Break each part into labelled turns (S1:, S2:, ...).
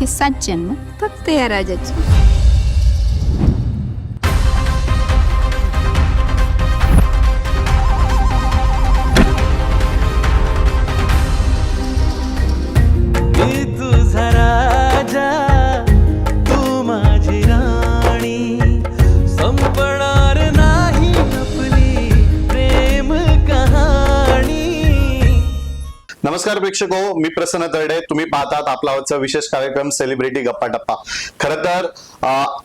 S1: પછી સાત જન્મ ભક્તયા રાજા છે
S2: नमस्कार प्रेक्षक मी प्रसन्न तरडे. तुम्ही पाहतात आपला आजचा विशेष कार्यक्रम सेलिब्रिटी गप्पा टप्पा. खर तर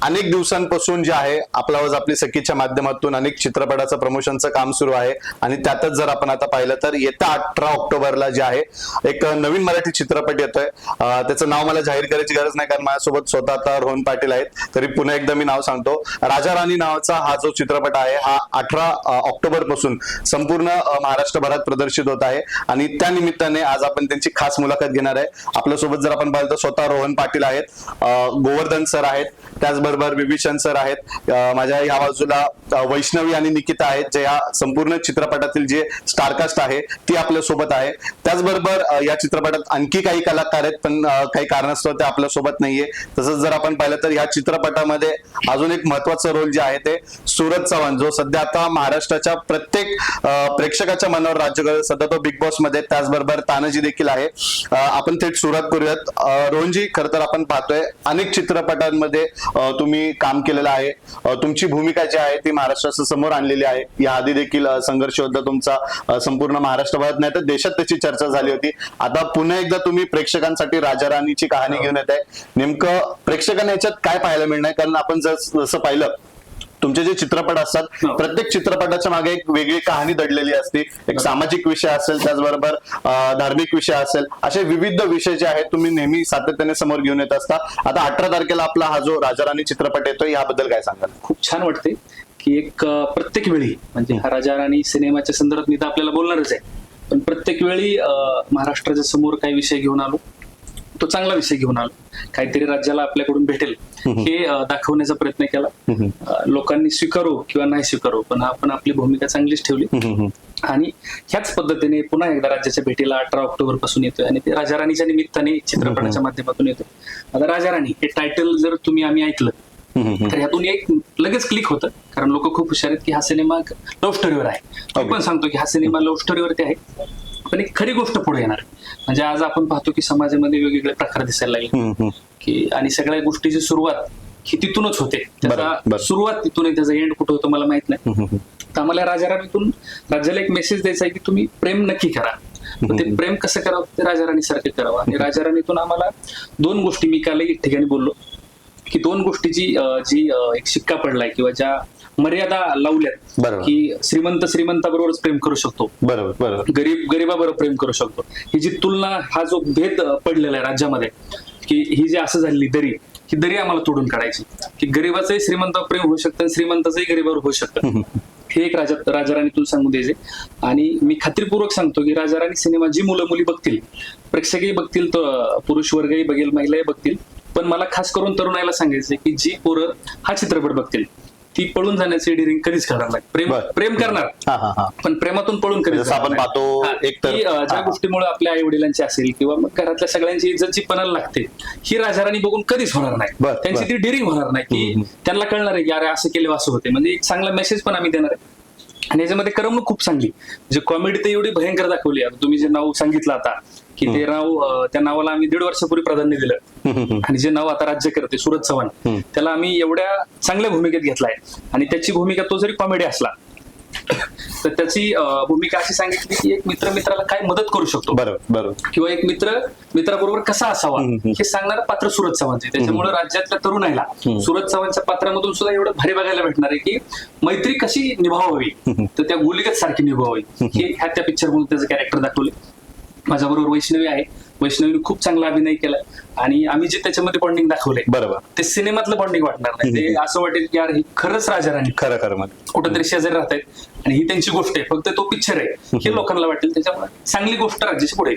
S2: अनेक दिवसांपासून जे आहे आपला आवाज आपली सखीच्या माध्यमातून अनेक चित्रपटाचं प्रमोशनचं काम सुरू आहे. आणि त्यातच जर आपण आता पाहिलं तर येत्या अठरा ऑक्टोबरला जे आहे एक नवीन मराठी चित्रपट येतोय. त्याचं नाव मला जाहीर करायची गरज नाही कारण माझ्यासोबत स्वतः आता रोहन पाटील आहेत. तरी पुन्हा एकदा मी नाव सांगतो. राजा राणी नावाचा हा जो चित्रपट आहे हा अठरा ऑक्टोबरपासून संपूर्ण महाराष्ट्रभरात प्रदर्शित होत आहे. आणि त्या निमित्ताने आज आपण त्यांची खास मुलाखत घेणार आहे. आपल्यासोबत जर आपण पाहिलं तर स्वतः रोहन पाटील आहेत गोवर्धन सर आहेत त्याचबरोबर विभीषण सर आहेत माझ्या या बाजूला वैष्णवी आणि निकिता आहेत जे या संपूर्ण चित्रपटातील जे स्टारकास्ट आहे ती आपल्यासोबत आहे. त्याचबरोबर या चित्रपटात आणखी काही कलाकार आहेत पण काही कारणास्तव ते आपल्यासोबत नाहीये. तसंच जर आपण पाहिलं तर या चित्रपटामध्ये अजून एक महत्वाचं रोल जे आहे ते सूरज चव्हाण जो सध्या आता महाराष्ट्राच्या प्रत्येक प्रेक्षकाच्या मनावर राज्य करत सध्या तो बिग बॉसमध्ये त्याचबरोबर तानाजी देखील आहे. आपण थेट सुरुवात करूयात. रोहनजी खर तर आपण पाहतोय अनेक चित्रपटांमध्ये तुम्ही काम केलेलं आहे. तुमची भूमिका जी आहे ती महाराष्ट्राच्या समोर आणलेली आहे. या आधी देखील संघर्ष योद्धा तुमचा संपूर्ण महाराष्ट्रभरात नाही तर देशात त्याची चर्चा झाली होती. आता पुन्हा एकदा तुम्ही प्रेक्षकांसाठी राजा राणीची कहाणी घेऊन येत आहे नेमकं प्रेक्षकांना याच्यात काय पाहायला मिळणार? कारण आपण जसं पाहिलं तुमचे जे चित्रपट असतात प्रत्येक चित्रपटाच्या मागे एक वेगळी कहाणी दडलेली असते. एक सामाजिक विषय असेल त्याचबरोबर धार्मिक विषय असेल असे विविध विषय जे आहेत तुम्ही नेहमी सातत्याने समोर घेऊन येत असता. आता अठरा तारखेला आपला हा जो राजा राणी चित्रपट येतोय याबद्दल काय सांगाल?
S3: खूप छान वाटते की एक प्रत्येक वेळी म्हणजे हा. राजा राणी सिनेमाच्या संदर्भात मी तर आपल्याला बोलणारच आहे. पण प्रत्येक वेळी महाराष्ट्राच्या समोर काही विषय घेऊन आलो. तो चांगला विषय घेऊन आलो. काहीतरी राज्याला आपल्याकडून भेटेल. हे दाखवण्याचा प्रयत्न केला. लोकांनी स्वीकारो किंवा नाही स्वीकारो पण आपण आपली भूमिका चांगलीच ठेवली. आणि ह्याच पद्धतीने पुन्हा एकदा राज्याच्या भेटीला अठरा ऑक्टोबरपासून येतोय आणि ते राजा राणीच्या निमित्ताने चित्रपटाच्या माध्यमातून येतोय. आता राजा राणी हे टायटल जर तुम्ही आम्ही ऐकलं तर ह्यातून एक लगेच क्लिक होतं. कारण लोक खूप हुशार आहेत की हा सिनेमा लव्ह स्टोरीवर आहे. मी पण सांगतो की हा सिनेमा लव्ह स्टोरीवरती आहे. पण एक खरी गोष्ट पुढे येणार. म्हणजे आज आपण पाहतो की समाजामध्ये वेगवेगळे प्रकार दिसायला लागले. की आणि सगळ्या गोष्टीची सुरुवात ही तिथूनच होते. त्याचा. सुरुवात तिथून आहे त्याचा एंड कुठं होतं मला माहीत नाही. तर आम्हाला राजाराणीतून राज्याला एक मेसेज द्यायचा आहे की तुम्ही प्रेम नक्की करा. ते प्रेम कसं करावं ते राजाराणी सारखे करावं. आणि राजाराणीतून आम्हाला दोन गोष्टी मी काल एक ठिकाणी बोललो. की दोन गोष्टीची जी एक शिक्का पडलाय किंवा ज्या मर्यादा लावल्यात
S2: बरोबर.
S3: की श्रीमंत श्रीमंताबरोबरच प्रेम करू शकतो.
S2: बरोबर बरोबर.
S3: गरीब गरिबाबरोबर प्रेम करू शकतो. ही जी तुलना हा जो भेद पडलेला आहे राज्यामध्ये की ही जी असं झालेली दरी ही दरी आम्हाला तोडून काढायची. की गरीबाचंही श्रीमंतावर प्रेम होऊ शकतं आणि श्रीमंताचंही गरीबावर होऊ शकतं. हे एक राजा राजाराणीतून सांगू द्यायचे आणि मी खात्रीपूर्वक सांगतो की राजाराणी सिनेमा जी मुलं मुली बघतील प्रेक्षकही बघतील तो अं, पुरुष वर्गही बघेल महिलाही बघतील. पण मला खास करून तरुणाईला सांगायचं की जी पोरं हा चित्रपट बघतील. ती पळून जाण्याची डिरिंग कधीच करणार नाही. प्रेम. प्रेम करणार.
S2: हा हा हा.
S3: पण प्रेमातून पळून कधीच
S2: आपण. पाहतो,
S3: ज्या. गोष्टीमुळे आपल्या आई वडिलांची असेल किंवा मग घरातल्या सगळ्यांची इज्जत जी पणाला लागते ही राजाराणी बघून कधीच होणार नाही. त्यांची. ती डिरिंग होणार नाही की त्यांना कळणार आहे की अरे असं केले असं होते. म्हणजे एक चांगला मेसेज पण आम्ही देणार आहे. आणि याच्यामध्ये करमणूक खूप चांगली. जे कॉमेडी ते एवढी भयंकर दाखवली आता तुम्ही जे नाव सांगितलं आता की ते नाव त्या नावाला आम्ही दीड वर्षापूर्वी प्राधान्य दिलं. आणि जे नाव आता राज्य करते सूरज चव्हाण त्याला आम्ही एवढ्या चांगल्या भूमिकेत घेतलाय आणि त्याची भूमिका तो जरी कॉमेडी असला तर त्याची भूमिका अशी सांगितली की एक मित्र मित्राला काय मदत करू शकतो?
S2: बरोबर बरोबर.
S3: किंवा एक मित्र मित्राबरोबर कसा असावा? हे सांगणारं पात्र सूरज चव्हाणचे त्याच्यामुळे राज्यातल्या तरुणाईला सूरज चव्हाणच्या पात्रामधून सुद्धा एवढं भारी बघायला भेटणार आहे की मैत्री कशी निभावावी? तर त्या गुलिगत सारखी निभावावी. हे ह्या त्या पिक्चर मधून त्याचं कॅरेक्टर दाखवले माझ्याबरोबर वैष्णवी आहे. वैष्णवीने खूप चांगला अभिनय केला. आणि आम्ही जे त्याच्यामध्ये बॉन्डिंग दाखवले
S2: बरोबर.
S3: ते सिनेमातलं बॉन्डिंग वाटणार नाही. ते असं वाटेल की यार ही खरंच राजा राणी
S2: खरं खरं मग
S3: कुठेतरी शेजारी राहत आहेत आणि ही त्यांची गोष्ट आहे. फक्त तो पिक्चर आहे. हे लोकांना वाटेल. त्याच्यामुळे चांगली गोष्ट राज्याची पुढे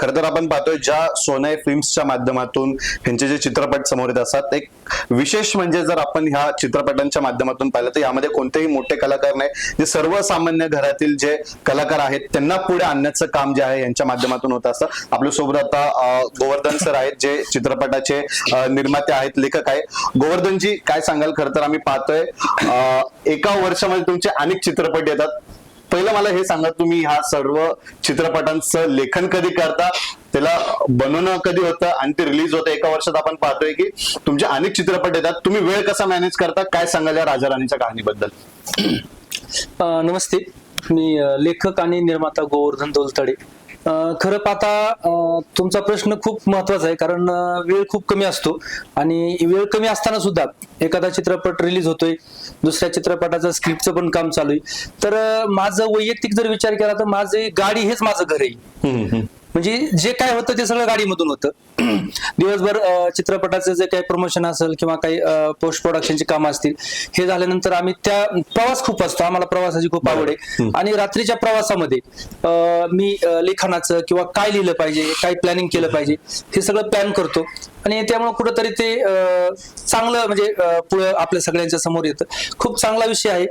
S2: खरं तर आपण पाहतोय ज्या सोनाई फिल्म्सच्या माध्यमातून ह्यांचे जे चित्रपट समोर येत असतात एक विशेष म्हणजे जर आपण ह्या चित्रपटांच्या माध्यमातून पाहिलं तर यामध्ये कोणतेही मोठे कलाकार नाही. जे सर्वसामान्य घरातील जे कलाकार आहेत त्यांना पुढे आणण्याचं काम जे आहे यांच्या माध्यमातून होत असतं. आपल्यासोबत आता गोवर्धन सर आहेत जे चित्रपटाचे निर्माते आहेत लेखक आहे गोवर्धनजी काय सांगाल? खरं तर आम्ही पाहतोय. अं, एका वर्षामध्ये तुमचे अनेक चित्रपट येतात. पहिलं मला हे सांगा तुम्ही ह्या सर्व चित्रपटांचं लेखन कधी करता? त्याला बनवणं कधी होतं? आणि ते रिलीज होतं. एका वर्षात आपण पाहतोय की तुमचे अनेक चित्रपट येतात. तुम्ही वेळ कसा मॅनेज करता? काय सांगाल या राजा राणीच्या कहाणीबद्दल
S4: नमस्ते. मी लेखक आणि निर्माता गोवर्धन दोलतडे. खरं पाहता तुमचा प्रश्न खूप महत्त्वाचा आहे कारण वेळ खूप कमी असतो. आणि वेळ कमी असताना सुद्धा एखादा चित्रपट रिलीज होतोय दुसऱ्या चित्रपटाचं स्क्रिप्टचं पण काम चालू आहे. तर माझं वैयक्तिक जर विचार केला तर माझे गाडी हेच माझं घर आहे. म्हणजे जे काय होतं ते सगळं गाडीमधून होतं. दिवसभर चित्रपटाचं जे काही प्रमोशन असेल किंवा काही पोस्ट प्रोडक्शनची कामं असतील हे झाल्यानंतर आम्ही त्या प्रवास खूप असतो. आम्हाला प्रवासाची खूप आवड आहे. आणि रात्रीच्या प्रवासामध्ये मी अं, लिखाणाचं किंवा काय लिहिलं पाहिजे काय प्लॅनिंग केलं पाहिजे हे सगळं प्लॅन करतो. आणि त्यामुळे कुठंतरी ते चांगलं म्हणजे पुढं आपल्या सगळ्यांच्या समोर येतं. खूप चांगला विषय आहे.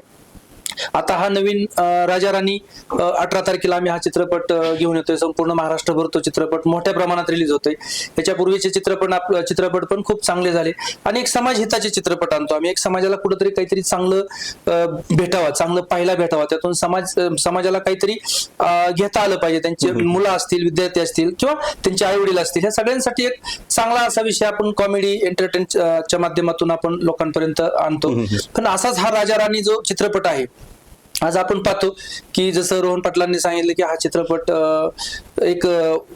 S4: आता हा नवीन राजा राणी अठरा तारखेला आम्ही हा चित्रपट घेऊन येतोय. संपूर्ण महाराष्ट्रभर तो चित्रपट मोठ्या प्रमाणात रिलीज होतोय. याच्या पूर्वीचे चित्रपट चित्रपट पण खूप चांगले झाले. आणि एक समाज हिताचे चित्रपट आणतो आम्ही. एक समाजाला कुठेतरी काहीतरी चांगलं भेटावं चांगलं पाहायला भेटावं. त्यातून समाज समाजाला काहीतरी घेता आलं पाहिजे. त्यांचे मुलं असतील विद्यार्थी असतील किंवा त्यांचे आई वडील असतील ह्या सगळ्यांसाठी एक चांगला असा विषय आपण कॉमेडी एंटरटेन च्या माध्यमातून आपण लोकांपर्यंत आणतो. पण असाच हा राजा राणी जो चित्रपट आहे आज आपण पाहतो की जसं रोहन पाटलांनी सांगितलं की हा चित्रपट एक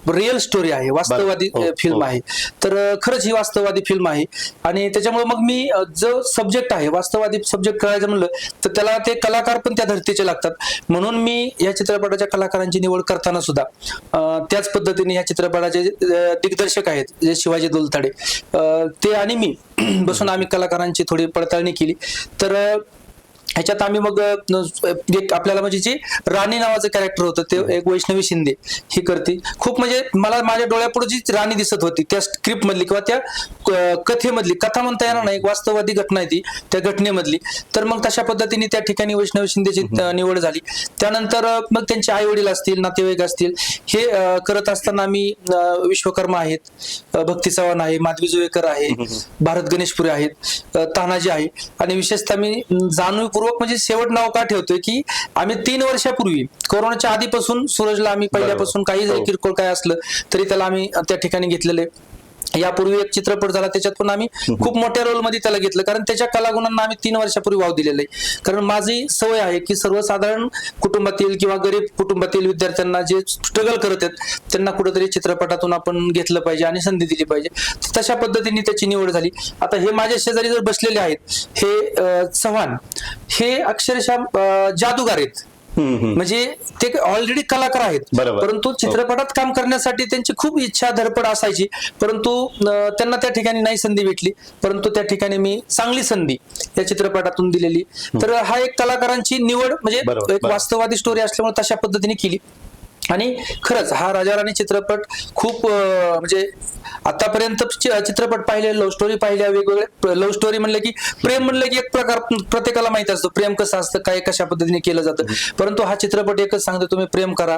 S4: रिअल स्टोरी आहे वास्तववादी
S2: हो, हो.
S4: फिल्म आहे. तर खरंच ही वास्तववादी फिल्म आहे. आणि त्याच्यामुळे मग मी जो सब्जेक्ट आहे वास्तववादी सब्जेक्ट करायचं म्हणलं तर त्याला ते कलाकार पण त्या धर्तीचे लागतात. म्हणून मी या चित्रपटाच्या कलाकारांची निवड करताना सुद्धा त्याच पद्धतीने या चित्रपटाचे दिग्दर्शक आहेत जे शिवाजी दुलताडे. ते आणि मी बसून आम्ही कलाकारांची थोडी पडताळणी केली. तर ह्याच्यात आम्ही मग एक आपल्याला म्हणजे जे राणी नावाचं कॅरेक्टर होतं ते एक वैष्णवी शिंदे ही करते. खूप म्हणजे मला माझ्या डोळ्यापुढे जी राणी दिसत होती त्या स्क्रिप्ट मधली किंवा त्या कथेमधली कथा म्हणता येणार नाही एक वास्तववादी घटना आहे ती त्या घटनेमधली. तर मग तशा पद्धतीने त्या ठिकाणी वैष्णवी शिंदेची निवड झाली. त्यानंतर मग त्यांचे आई वडील असतील नातेवाईक असतील हे करत असताना आम्ही विश्वकर्मा आहेत. भक्ती चव्हाण आहे माधवी जुवेकर आहे भारत गणेशपुरे आहेत तानाजी आहे. आणि विशेषतः मी जाणीवपूर्वक म्हणजे शेवट नाव का ठेवतोय की आम्ही तीन वर्षापूर्वी कोरोनाच्या आधीपासून सूरजला आम्ही पहिल्यापासून काही जरी किरकोळ काय असलं तरी त्याला आम्ही त्या ठिकाणी घेतलेले यापूर्वी एक चित्रपट झाला त्याच्यात पण आम्ही खूप मोठ्या रोलमध्ये त्याला घेतलं. कारण त्याच्या कलागुणांना आम्ही तीन वर्षापूर्वी वाव दिलेला आहे. कारण माझी सवय आहे की सर्वसाधारण कुटुंबातील किंवा गरीब कुटुंबातील विद्यार्थ्यांना जे स्ट्रगल करत आहेत त्यांना कुठेतरी चित्रपटातून आपण घेतलं पाहिजे आणि संधी दिली पाहिजे. तशा पद्धतीने त्याची निवड झाली. आता हे माझ्या शेजारी जर बसलेले आहेत हे चव्हाण हे अक्षरशः जादूगार आहेत. म्हणजे ते ऑलरेडी कलाकार आहेत. परंतु चित्रपटात काम करण्यासाठी त्यांची खूप इच्छा धडपड असायची. परंतु त्यांना त्या ठिकाणी नाही संधी भेटली. परंतु त्या ठिकाणी मी चांगली संधी या चित्रपटातून दिलेली. तर हा एक कलाकारांची निवड म्हणजे एक. वास्तववादी स्टोरी असल्यामुळे तशा पद्धतीने केली. आणि खरंच हा राजा राणी चित्रपट खूप म्हणजे आतापर्यंत चित्रपट पाहिले लव्ह स्टोरी पाहिल्या वेगवेगळे लव्ह स्टोरी म्हणलं की प्रेम म्हणलं की एक प्रकार प्रत्येकाला माहिती असतं. प्रेम कसं असतं काय कशा पद्धतीने केलं जातं. परंतु हा चित्रपट एकच सांगतो तुम्ही प्रेम करा.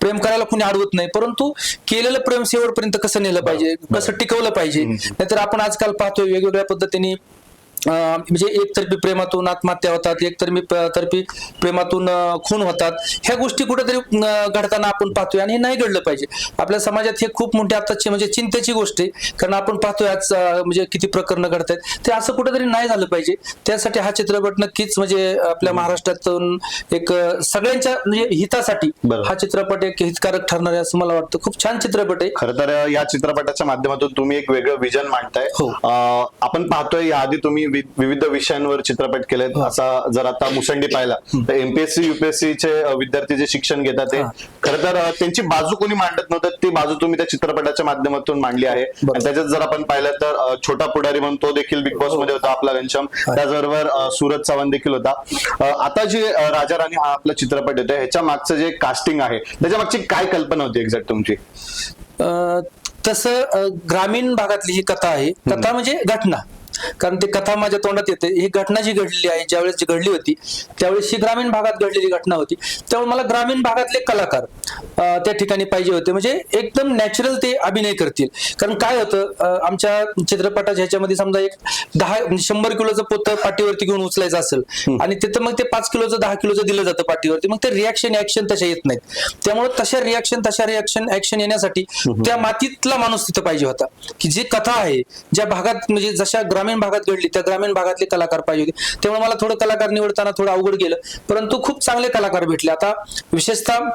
S4: प्रेम करायला कुणी अडवत नाही. परंतु केलेलं प्रेम शेवटपर्यंत कसं नेलं पाहिजे? कसं टिकवलं पाहिजे? नाहीतर आपण आजकाल पाहतोय वेगवेगळ्या पद्धतीने म्हणजे एकतर्फी प्रेमातून आत्महत्या होतात एकतर्फी तर्फी प्रेमातून खून होतात. ह्या गोष्टी कुठेतरी घडताना आपण पाहतोय आणि हे नाही घडलं पाहिजे. आपल्या समाजात हे खूप मोठी आताची म्हणजे चिंतेची गोष्ट आहे. कारण आपण पाहतोय आज म्हणजे किती प्रकरणं घडत आहेत ते असं कुठेतरी नाही झालं पाहिजे. त्यासाठी हा चित्रपट नक्कीच म्हणजे आपल्या महाराष्ट्रातून एक सगळ्यांच्या म्हणजे हितासाठी. हा चित्रपट एक हितकारक ठरणार आहे असं मला वाटतं. खूप छान चित्रपट आहे.
S2: खर तर या चित्रपटाच्या माध्यमातून तुम्ही एक वेगळं विजन मांडताय.
S4: हो.
S2: आपण पाहतोय याआधी तुम्ही विविध विषयांवर चित्रपट केलेत.
S4: हो.
S2: असा जर आता मुसंडी पाहिला तर एमपीएससी युपीएससी चे अं, विद्यार्थी जे शिक्षण घेतात ते
S4: हा.
S2: खरं तर त्यांची बाजू कोणी मांडत नव्हतं ती बाजू तुम्ही त्या चित्रपटाच्या माध्यमातून मांडली आहे. त्याच्यात जर आपण पाहिलं तर छोटा पुढारी म्हणून तो देखील बिग बॉसमध्ये होता आपला घनश्याम. त्याचबरोबर सूरज चव्हाण देखील होता. आता जे राजा राणी हा आपला चित्रपट येतोय ह्याच्या मागचं जे कास्टिंग आहे त्याच्या मागची काय कल्पना होती एक्झॅक्ट तुमची?
S4: तसं ग्रामीण भागातली ही कथा आहे कथा म्हणजे घटना. कारण ती कथा माझ्या तोंडात येते. ही घटना जी घडलेली आहे ज्यावेळेस जी घडली होती त्यावेळेस ही ग्रामीण भागात घडलेली घटना होती. त्यामुळे मला ग्रामीण भागातले कलाकार त्या ठिकाणी पाहिजे होते. म्हणजे एकदम नॅचरल ते अभिनय करतील. कारण काय होतं आमच्या चित्रपटाच्या ह्याच्यामध्ये समजा एक दहा म्हणजे शंभर किलोचं पोतं पाठीवरती घेऊन उचलायचं असेल आणि तिथं मग ते पाच किलोचं दहा किलोचं दिलं जातं पाठीवरती. मग ते रिॲक्शन ऍक्शन तशा येत नाहीत. त्यामुळे तशा रिॲक्शन तशा रिॲक्शन ऍक्शन येण्यासाठी त्या मातीतला माणूस तिथं पाहिजे होता. की जी कथा आहे ज्या भागात म्हणजे जशा ग्रामीण भागात घडली त्या ग्रामीण भागातले कलाकार पाहिजे होते. त्यामुळे मला थोडं कलाकार निवडताना थोडं अवघड गेलं. परंतु खूप चांगले कलाकार भेटले. आता विशेषतः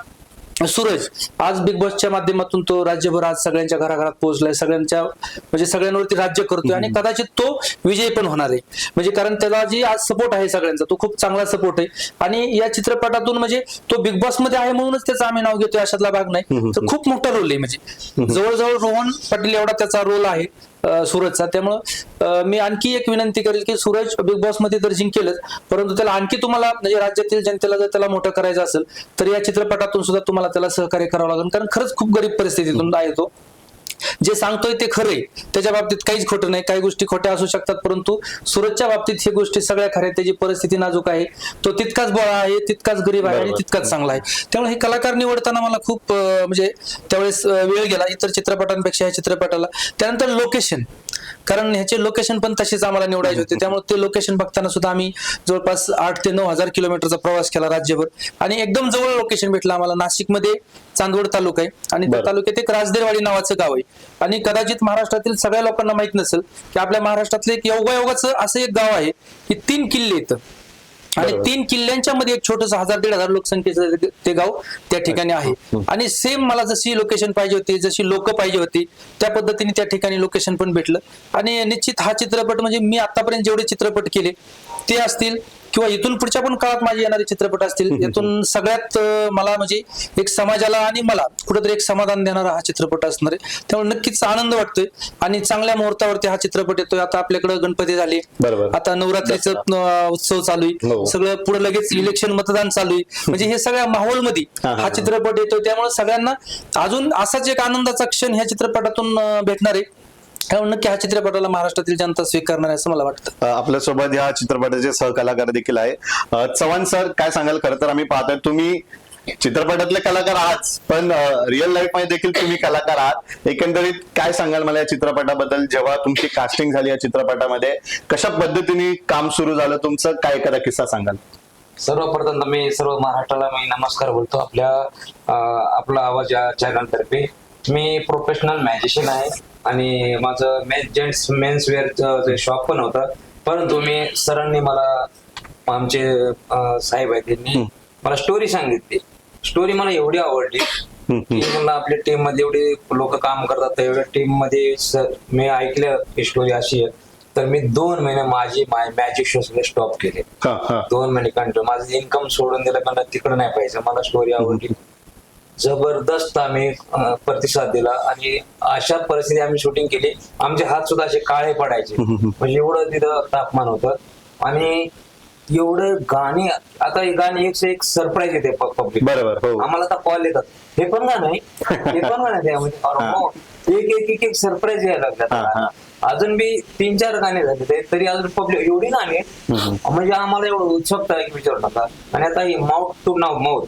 S4: सूरज आज बिग बॉसच्या माध्यमातून तो राज्यभर आज सगळ्यांच्या घराघरात पोहोचलाय. सगळ्यांच्या म्हणजे सगळ्यांवरती राज्य करतोय आणि कदाचित तो विजयी पण होणार आहे. म्हणजे कारण त्याला जी आज सपोर्ट आहे सगळ्यांचा तो खूप चांगला सपोर्ट आहे. आणि या चित्रपटातून म्हणजे तो बिग बॉसमध्ये आहे म्हणूनच त्याचं आम्ही नाव घेतोय अशातला भाग नाही. तर खूप मोठा रोल आहे. म्हणजे जवळजवळ रोहन पाटील एवढा त्याचा रोल आहे. सूरजचा. त्यामुळं मी आणखी एक विनंती करेल की सूरज बिग बॉसमध्ये तर जिंकेलच परंतु त्याला आणखी तुम्हाला म्हणजे राज्यातील जनतेला जर त्याला मोठं करायचं असेल तर या चित्रपटातून सुद्धा तुम्हाला त्याला सहकार्य करावं लागेल. कारण खरंच खूप गरीब परिस्थितीतून आहे तो. जे सांगतोय ते खरे त्याच्या बाबतीत काहीच खोटं नाही. काही गोष्टी खोट्या असू शकतात परंतु सूरजच्या बाबतीत ही गोष्टी सगळ्या खऱ्या. त्याची परिस्थिती नाजूक आहे. तो तितकाच बळा आहे तितकाच गरीब आहे आणि. तितकाच चांगला आहे. त्यामुळे हे कलाकार निवडताना मला खूप म्हणजे त्यावेळेस वेळ गेला. इतर चित्रपटांपेक्षा ह्या चित्रपटाला. त्यानंतर लोकेशन. कारण ह्याचे लोकेशन पण तसेच आम्हाला निवडायचे होते. त्यामुळे ते लोकेशन बघताना सुद्धा आम्ही जवळपास आठ ते नऊ हजार किलोमीटरचा प्रवास केला राज्यभर. आणि एकदम जवळ लोकेशन भेटलं आम्हाला. नाशिकमध्ये चांदवड तालुका आहे. आणि त्या. तालुक्यात एक राजदेरवाडी नावाचं गाव आहे. आणि कदाचित महाराष्ट्रातील सगळ्या लोकांना माहीत नसेल की आपल्या महाराष्ट्रातलं एक योगायोगाचं असं एक गाव आहे की तीन किल्ले येतं आणि. तीन किल्ल्यांच्या मध्ये एक छोटस हजार दीड हजार लोकसंख्येचं ते गाव त्या ठिकाणी आहे. आणि सेम मला जशी लोकेशन पाहिजे होती जशी लोक पाहिजे होती त्या पद्धतीने त्या ठिकाणी लोकेशन पण भेटलं. आणि निश्चित हा चित्रपट म्हणजे मी आतापर्यंत जेवढे चित्रपट केले ते असतील किंवा इथून पुढच्या पण काळात माझे येणारे चित्रपट असतील यातून सगळ्यात मला म्हणजे एक समाजाला आणि मला कुठेतरी एक समाधान देणारा हा चित्रपट असणार आहे. त्यामुळे नक्कीच आनंद वाटतोय आणि चांगल्या मुहूर्तावरती हा चित्रपट येतोय. आता आपल्याकडे गणपती झाले. आता नवरात्रीचं उत्सव चालू आहे.
S2: हो.
S4: सगळं पुढे लगेच इलेक्शन मतदान चालू आहे. म्हणजे हे सगळ्या माहोलमध्ये
S2: हा, हा.
S4: चित्रपट येतोय. त्यामुळे सगळ्यांना अजून असाच एक आनंदाचा क्षण ह्या चित्रपटातून भेटणार आहे. त्यामुळे नक्की ह्या चित्रपटाला महाराष्ट्रातील जनता स्वीकारणार आहे असं मला वाटतं?
S2: आपल्यासोबत या चित्रपटाचे सहकलाकार देखील आहे. चव्हाण सर काय सांगाल? खरं तर आम्ही पाहतोय तुम्ही चित्रपटातले कलाकार आहात पण रिअल लाईफमध्ये देखील तुम्ही कलाकार आहात. एकंदरीत काय सांगाल मला या चित्रपटाबद्दल? जेव्हा तुमची कास्टिंग झाली या चित्रपटामध्ये कशा पद्धतीने काम सुरू झालं तुमचं? काय एखादा किस्सा सांगाल?
S5: सर्वप्रथम तर मी सर्व महाराष्ट्राला मी नमस्कार बोलतो. आपल्या आपला आवाज या चॅनल तर्फे. मी प्रोफेशनल मॅजिशियन आहे. आणि माझं मेन जेंट्स मेन्स वेअरचं जे शॉप पण होतं. परंतु मी सरांनी मला आमचे साहेब आहेत त्यांनी मला स्टोरी सांगितली. स्टोरी मला एवढी आवडली की मला आपल्या टीममध्ये एवढे लोक काम करतात एवढ्या टीममध्ये सर मी ऐकलं ही स्टोरी अशी आहे. तर मी दोन महिने माझी मॅजिक शो सगळे स्टॉप केले. दोन महिने कंटिन्यू माझं इन्कम सोडून दिलं पण तिकडे नाही पाहिजे मला स्टोरी आवडली. जबरदस्त आम्ही प्रतिसाद दिला आणि अशा परिस्थिती आम्ही शूटिंग केली. आमचे हात सुद्धा असे काळे पडायचे. म्हणजे एवढं तिथं तापमान होतं. आणि एवढं गाणी आता हे गाणी एक से एक सरप्राईज येते पब्लिक
S2: बरोबर हो.
S5: आम्हाला आता कॉल येतात. हे पण गाणं आहे. हे पण गाणं त्यामध्ये. अरे हो. एक एक एक एक सरप्राईज यायला. लागतात अजून बी तीन चार गाणे झाले ते तरी अजून पब्लिक एवढी गाणी. म्हणजे आम्हाला एवढं उत्सुकता विचारू नका. आणि आता ही माउथ टू नाव माउथ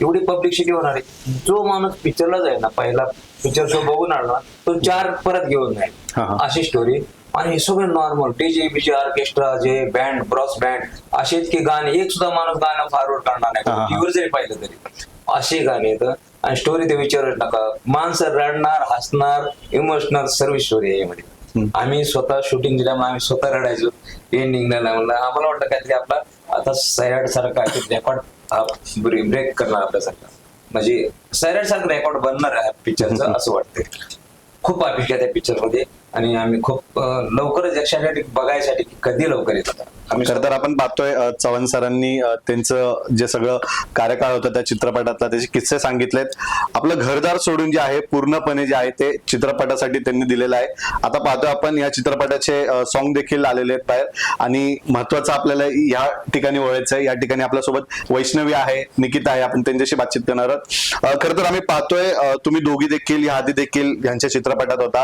S5: एवढी पब्लिसिटी होणार आहे. जो माणूस पिक्चरला जाईल ना पहिला पिक्चर शो बघून आला तो चार परत घेऊन जाईल. अशी स्टोरी आणि हे सगळं नॉर्मल डीजे बीजे ऑर्केस्ट्रा जे बँड ब्रॉस बँड असे इतके गाणे एक सुद्धा माणूस गाणं फॉरवर्ड करणार. नाही. टीव्हीवर जरी पाहिलं तरी. असे गाणे येतं आणि स्टोरी ते विचारत नका. माणसं रडणार हसणार इमोशनल सर्व स्टोरी आहे यामध्ये. आम्ही स्वतः शूटिंग दिल्यामुळे आम्ही स्वतः रडायचो. एंडिंग म्हणलं. आम्हाला वाटतं काहीतरी आपला आता सैराट सारखं काहीतरी रेकॉर्ड ब्रेक करणार आपल्यासारखं. म्हणजे सैराट सारखं रेकॉर्ड बनणार आहे पिक्चरचं असं वाटतंय. खूप अपेक्षा त्या पिक्चरमध्ये. आणि आम्ही खूप लवकरच याच्यासाठी बघायसाठी कधी लवकर येतात
S2: तर आपण पाहतोय चव्हाण सरांनी त्यांचं जे सगळं कार्यकाळ होतं त्या चित्रपटातला त्याचे किस्से सांगितलेत. आपलं घरदार सोडून जे आहे पूर्णपणे जे आहे ते चित्रपटासाठी त्यांनी दिलेलं आहे. आता पाहतोय आपण या चित्रपटाचे सॉन्ग देखील आलेले आहेत बाहेर. आणि महत्वाचं आपल्याला या ठिकाणी ओळखायचं आहे. या ठिकाणी आपल्यासोबत वैष्णवी आहे निकिता आहे. आपण त्यांच्याशी बातचीत करणार आहोत. खर तर आम्ही पाहतोय तुम्ही दोघी देखील या आधी देखील यांच्या चित्रपटात होता.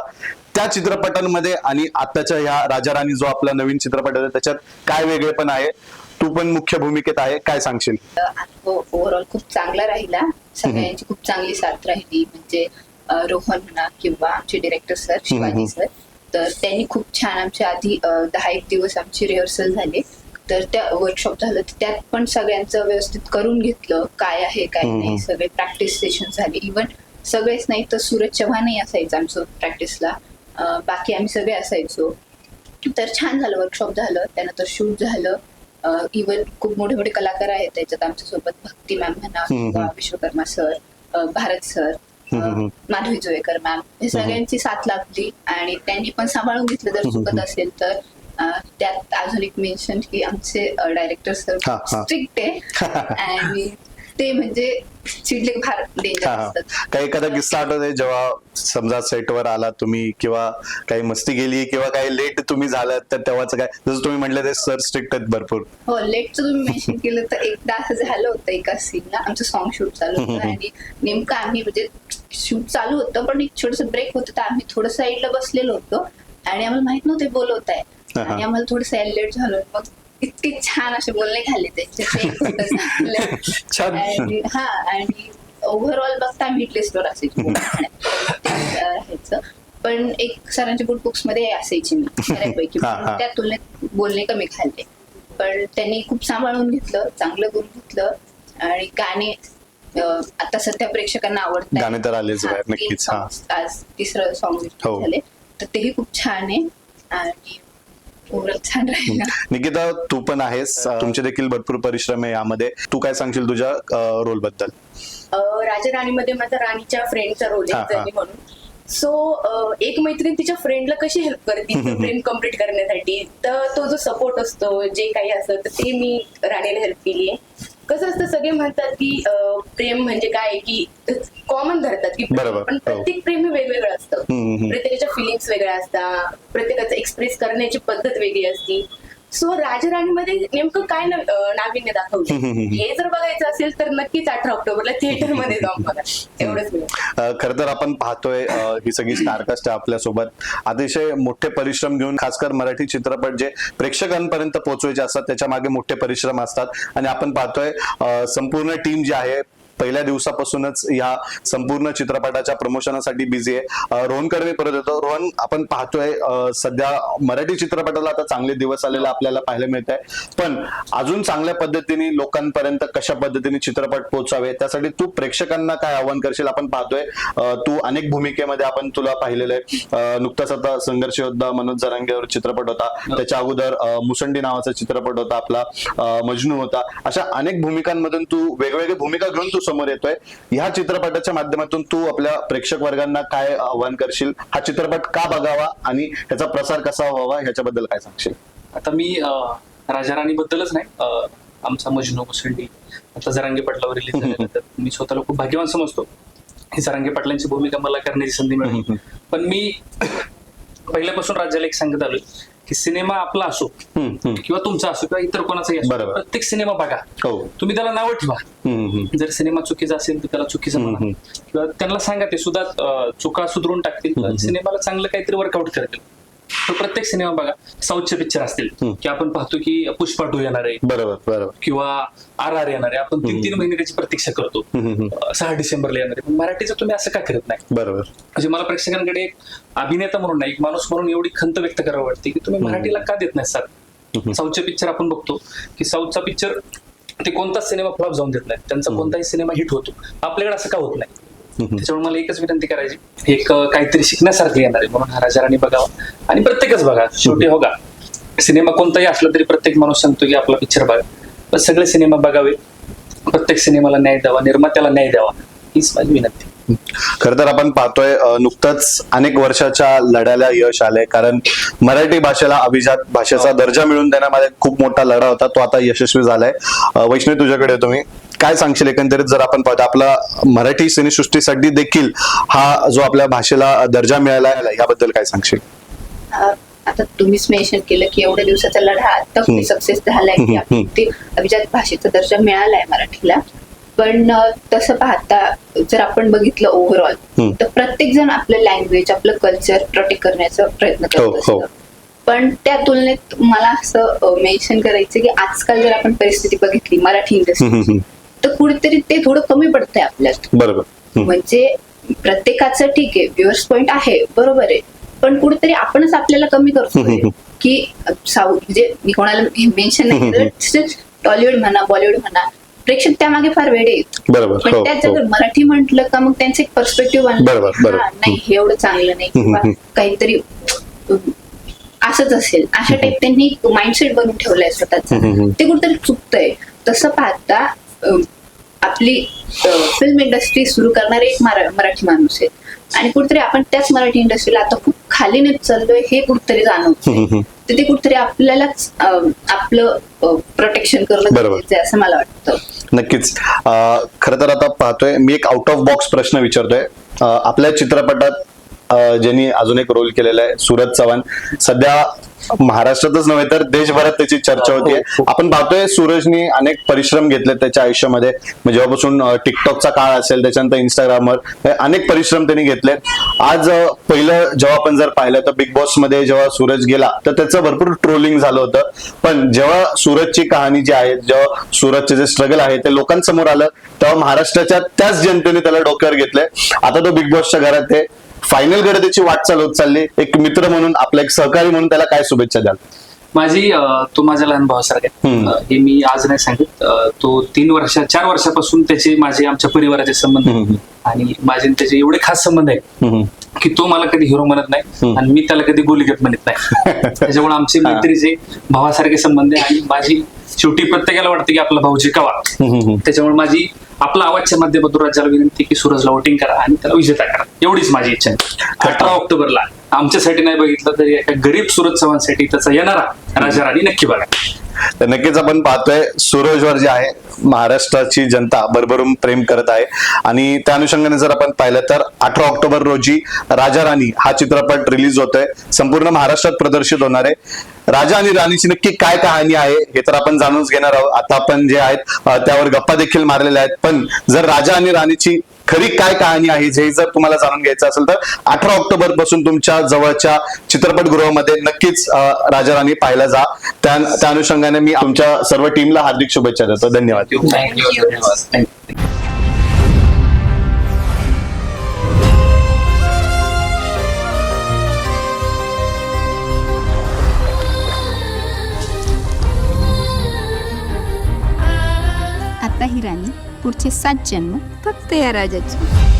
S2: त्या चित्रपटांमध्ये आणि आताच्या ह्या राजा राणी जो आपला नवीन चित्रपट आहे त्याच्यात काय वेगळे पण आहे? तू पण मुख्य भूमिकेत आहे काय सांगशील?
S6: ओव्हरऑल खूप चांगला राहिला. सगळ्यांची खूप चांगली साथ राहिली. म्हणजे रोहन म्हणा किंवा आमचे डिरेक्टर सर शिवाजी सर तर त्यांनी खूप छान आमच्या आधी दहा एक दिवस आमची रिहर्सल झाले. तर त्या वर्कशॉप झालं. तर त्यात पण सगळ्यांचं व्यवस्थित करून घेतलं. काय आहे काय नाही. सगळे प्रॅक्टिस सेशन झाले. इवन सगळेच नाही तर सूरज चव्हाणही असायचं आमचं प्रॅक्टिसला बाकी आम्ही सगळे असायचो. तर छान झालं वर्कशॉप झालं त्यानंतर शूट झालं. इवन खूप मोठे मोठे कलाकार आहेत त्याच्यात आमच्यासोबत भक्ती मॅम म्हणा Vishwakarma sir Bharat sir Madhavi Joykar ma'am हे सगळ्यांची साथ लागली आणि त्यांनी पण सांभाळून घेतलं जर चुकत असेल तर. त्यात अजून एक मेन्शन की आमचे डायरेक्टर सर. स्ट्रिक्ट आहे. आणि ते म्हणजे चिडले फार डेंजर
S2: हा, हा.
S6: असतात.
S2: काही एखादा किस्सा आठवत जेव्हा समजा सेटवर आला तुम्ही किंवा काही मस्ती गेली किंवा काही लेट तुम्ही झालात तर तेव्हाच काय? जसं तुम्ही म्हटलं ते सर स्ट्रिक्ट आहेत भरपूर.
S6: हो लेटचं तुम्ही मेन्शन केलं तर एकदा असं झालं होतं एका सीनला आमचं सॉन्ग शूट चालू होतं आणि नेमकं आम्ही म्हणजे शूट चालू होतं पण एक छोटस ब्रेक होतं तर आम्ही थोडं साईडला बसलेलो होतो आणि आम्हाला माहीत नव्हते बोलवत आहे. आणि आम्हाला थोडं लेट झालं. मग इतके छान असे बोलणे खाल्ले त्यांचे हा आणि ओव्हरऑल बघता आम्ही हिटलिस्टवर असायचो पण एक सरांच्या बुक बुक्समध्ये असायची मी बऱ्यापैकी. त्या तुलनेत बोलणे कमी खाल्ले. पण त्यांनी खूप सांभाळून घेतलं चांगलं करून घेतलं आणि गाणे आता सध्या प्रेक्षकांना आवडतात
S2: गाणे तर आलेच नक्कीच.
S6: आज तिसरं सॉन्ग
S2: हो.
S6: झाले. तर तेही खूप छान आहे. आणि
S2: निकिता तू पण आहेस. तुमचे देखील भरपूर परिश्रम आहे यामध्ये. तू काय सांगशील तुझ्या रोलबद्दल?
S7: राजा राणीमध्ये माझा राणीच्या फ्रेंडचा रोल आहे
S2: हा.
S7: म्हणून सो एक मैत्रीण तिच्या फ्रेंडला कशी हेल्प करते प्रेम कंप्लीट करण्यासाठी? तर तो जो सपोर्ट असतो जे काही असतं तर ते मी राणीला हेल्प केली आहे. कसं असतं सगळे म्हणतात की अं, प्रेम म्हणजे काय की कॉमन धरतात की प्रेम.
S2: बरोबर,
S7: पण
S2: हो.
S7: प्रत्येक प्रेम हे वेगवेगळं असतं
S2: हम्म, हम्म.
S7: प्रत्येकाच्या फिलिंग्स वेगळ्या असतात प्रत्येकाचं एक्सप्रेस करण्याची पद्धत वेगळी असती सो राजराणीमध्ये नेमकं काय नाविन्य दाखवलं? हे जर बघायचं असेल तर नक्कीच अठरा ऑक्टोबरला थिएटरमध्ये जाऊन बघा. एवढंच
S2: खर तर आपण पाहतोय ही सगळी स्टारकास्ट आहे आपल्यासोबत. अतिशय मोठे परिश्रम घेऊन खासकर मराठी चित्रपट जे प्रेक्षकांपर्यंत पोहोचवायचे असतात त्याच्यामागे मोठे परिश्रम असतात. आणि आपण पाहतोय संपूर्ण टीम जी आहे पहिल्या दिवसापासूनच या संपूर्ण चित्रपटाच्या प्रमोशनासाठी बिझी आहे. रोहन रोहनकडे मी परत येतो. रोहन आपण पाहतोय सध्या मराठी चित्रपटाला आता चांगले दिवस आलेले आपल्याला पाहायला मिळत आहे पण अजून चांगल्या पद्धतीने लोकांपर्यंत कशा पद्धतीने चित्रपट पोहोचावे त्यासाठी तू प्रेक्षकांना काय आव्हान करशील? आपण पाहतोय तू अनेक भूमिकेमध्ये आपण तुला पाहिलेलं आहे. नुकताच आता संघर्ष योद्धा मनोज जरांगेवर चित्रपट होता. त्याच्या अगोदर मुसंडी नावाचा चित्रपट होता आपला मजनू होता. अशा अनेक भूमिकांमधून तू वेगवेगळ्या भूमिका घेऊन तू समोर येतोय. ह्या चित्रपटाच्या माध्यमातून तू आपल्या प्रेक्षक वर्गांना काय आव्हान करशील? हा चित्रपट का बघावा आणि ह्याचा प्रसार कसा व्हावा ह्याच्याबद्दल काय सांगशील?
S3: आता मी अं, राजा राणी बद्दलच नाही आमचा मजनू मुसंडी आता जरांगे पाटलावर रिलीज झाल्यानंतर. मी स्वतःला खूप भाग्यवान समजतो. ही जरांगे पाटलांची भूमिका मला करण्याची संधी मिळाली. पण मी पहिल्यापासून राज्याला एक सांगत आलोय. की सिनेमा आपला असो. किंवा तुमचा असो किंवा इतर कोणाचाही असो. प्रत्येक सिनेमा बघा.
S2: हो.
S3: तुम्ही त्याला नावं ठेवा. जर सिनेमा चुकीचा असेल तर त्याला चुकीचा म्हणा. किंवा त्यांना सांगा ते सुद्धा चुका सुधरून टाकतील. सिनेमाला चांगलं काहीतरी वर्कआउट करतील. तर प्रत्येक सिनेमा बघा साऊथचे पिक्चर असतील. की आपण पाहतो की पुष्पा टू येणार आहे.
S2: बरोबर बरोबर.
S3: किंवा आर आर येणार आहे. आपण तीन तीन महिने त्याची प्रतीक्षा करतो. सहा डिसेंबरला येणार आहे. मराठीचं तुम्ही असं का करत नाही?
S2: बरोबर.
S3: म्हणजे मला प्रेक्षकांकडे एक अभिनेता म्हणून नाही एक माणूस म्हणून एवढी खंत व्यक्त करावी वाटते की तुम्ही मराठीला का देत नाही साथ साऊथचे पिक्चर आपण बघतो की साऊथचा पिक्चर ते कोणताच सिनेमा फ्लॉप जाऊन देत नाही. त्यांचा कोणताही सिनेमा हिट होतो. आपल्याकडे असं का होत नाही? त्याच्यामुळे मला एकच विनंती करायची एक काहीतरी शिकण्यासारखं येणार आहे म्हणून हा राजा राणी बघावा आणि प्रत्येकच बघा शेवटी हो का? सिनेमा कोणताही असला तरी प्रत्येक माणूस सांगतो की आपला पिक्चर बघा. पण सगळे सिनेमा बघावे. प्रत्येक सिनेमाला न्याय द्यावा निर्मात्याला न्याय द्यावा. हीच माझी विनंती.
S2: खर तर आपण पाहतोय नुकतंच अनेक वर्षाच्या लढ्याला यश आलंय. कारण मराठी भाषेला अभिजात भाषेचा दर्जा मिळवून देण्यामध्ये खूप मोठा लढा होता. तो आता यशस्वी झालाय. वैष्णवी तुझ्याकडे मी. काय सांगशील एकंदरीत जर आपण पाहतो आपला मराठी सिनेसृष्टीसाठी देखील हा जो आपल्या भाषेला दर्जा मिळाला याबद्दल काय सांगशील
S6: आता तुम्हीच मेन्शन केलं की एवढ्या दिवसाचा लढा आता सक्सेस झालाय की अभिजात भाषेचा दर्जा मिळालाय मराठीला पण तसं पाहता जर आपण बघितलं ओव्हरऑल. तर प्रत्येक जण आपलं लँग्वेज आपलं कल्चर प्रोटेक्ट करण्याचा प्रयत्न
S2: हो,
S6: करत
S2: हो.
S6: असतं पण त्या तुलनेत मला असं मेन्शन करायचं की आजकाल जर आपण परिस्थिती बघितली मराठी इंडस्ट्री. तर कुठेतरी ते थोडं कमी पडतंय आपल्यात.
S2: बरोबर.
S6: म्हणजे प्रत्येकाचं ठीक आहे व्ह्युअर्स पॉइंट आहे बरोबर आहे. पण कुठेतरी आपणच आपल्याला कमी करतोय. की साऊथ म्हणजे मी कोणाला मेन्शन नाही टॉलिवूड म्हणा बॉलिवूड म्हणा प्रेक्षक त्यामागे फार वेळ
S2: बरोबर
S6: पण
S2: हो
S6: त्यात
S2: हो.
S6: जर मराठी म्हटलं का मग त्यांचं एक पर्स्पेक्टिव्ह. नाही हे एवढं चांगलं नाही. किंवा काहीतरी असंच असेल. अशा टाईप त्यांनी माइंडसेट बनवून ठेवलाय स्वतःचा. ते कुठेतरी चुकतंय. तसं पाहता आपली फिल्म इंडस्ट्री सुरू करणारे एक मरा- मराठी माणूस आहे आणि कुठेतरी आपण त्याच मराठी इंडस्ट्रीला आता खूप खाली नेत चाललोय हे कुठेतरी जाणवतंय. तर ते कुठेतरी आपल्यालाच आपलं प्रोटेक्शन करणं. गरजेचं असं मला वाटतं.
S2: नक्कीच. खरं तर आता पाहतोय मी एक आउट ऑफ बॉक्स प्रश्न विचारतोय. आपल्या चित्रपटात ज्यांनी अजून एक रोल केलेला आहे सूरज चव्हाण. सध्या महाराष्ट्रातच नव्हे तर देशभरात त्याची चर्चा होतीये. आपण पाहतोय सूरजनी अनेक परिश्रम घेतले त्याच्या आयुष्यामध्ये. म्हणजे जेव्हापासून टिकटॉकचा काळ असेल त्याच्यानंतर इंस्टाग्रामवर हे अनेक परिश्रम त्यांनी घेतले आज पहिलं जेव्हा आपण जर पाहिलं तर बिग बॉसमध्ये जेव्हा सूरज गेला तर त्याचं भरपूर ट्रोलिंग झालं होतं. पण जेव्हा सूरजची कहाणी जी आहे जेव्हा सूरजचे जे स्ट्रगल आहे ते लोकांसमोर आलं तेव्हा महाराष्ट्राच्या त्याच जनतेने त्याला डोक्यावर घेतलंय. आता तो बिग बॉसच्या घरात आहे. फायनलकडे त्याची वाटचाल होत चालली एक मित्र म्हणून आपला एक सहकारी म्हणून त्याला काय शुभेच्छा द्याल
S3: माझी तो माझ्या लहान भावासारखा हे मी आज नाही सांगत तो तीन वर्षा चार वर्षापासून त्याचे माझे आमच्या परिवाराचे संबंध. आणि माझे त्याचे एवढे खास संबंध आहेत. की तो मला कधी हिरो म्हणत नाही. आणि मी त्याला कधी गोलीगत म्हणत नाही त्याच्यामुळे आमचे. मैत्रीचे भावासारखे संबंध आहे आणि माझी शेवटी प्रत्येकाला वाटतं की आपला भाऊ जिकावा. त्याच्यामुळे माझी आपला आवाजच्या माध्यमातून राज्याला विनंती की सूरजला वोटिंग करा आणि त्याला विजेता करा. एवढीच माझी इच्छा आहे. अठरा ऑक्टोबरला आमच्यासाठी नाही बघितलं तरी एका गरीब सूरज चव्हाणसाठी त्याचा येणारा राजा राणी नक्की बघा.
S2: तर नक्कीच आपण पाहतोय सूरजवर जे आहे महाराष्ट्राची जनता भरभरून प्रेम करत आहे. आणि त्या अनुषंगाने जर आपण पाहिलं तर अठरा ऑक्टोबर रोजी राजा राणी हा चित्रपट रिलीज होतोय. संपूर्ण महाराष्ट्रात प्रदर्शित होणार आहे. राजा आणि राणीची नक्की काय कहाणी आहे हे तर आपण जाणूनच घेणार आहोत. आता आपण जे आहेत त्यावर गप्पा देखील मारलेल्या आहेत. पण जर राजा आणि राणीची खरी काय कहाणी आहे जे जर तुम्हाला जाणून घ्यायचं असेल तर अठरा ऑक्टोबरपासून तुमच्या जवळच्या चित्रपटगृहामध्ये नक्कीच राजा राणी पाहायला जा. त्या त्या अनुषंगाने मी तुमच्या सर्व टीमला हार्दिक शुभेच्छा देतो. धन्यवाद.
S3: थँक्यू धन्यवाद थँक्यू
S8: आता ही राणी पुढचे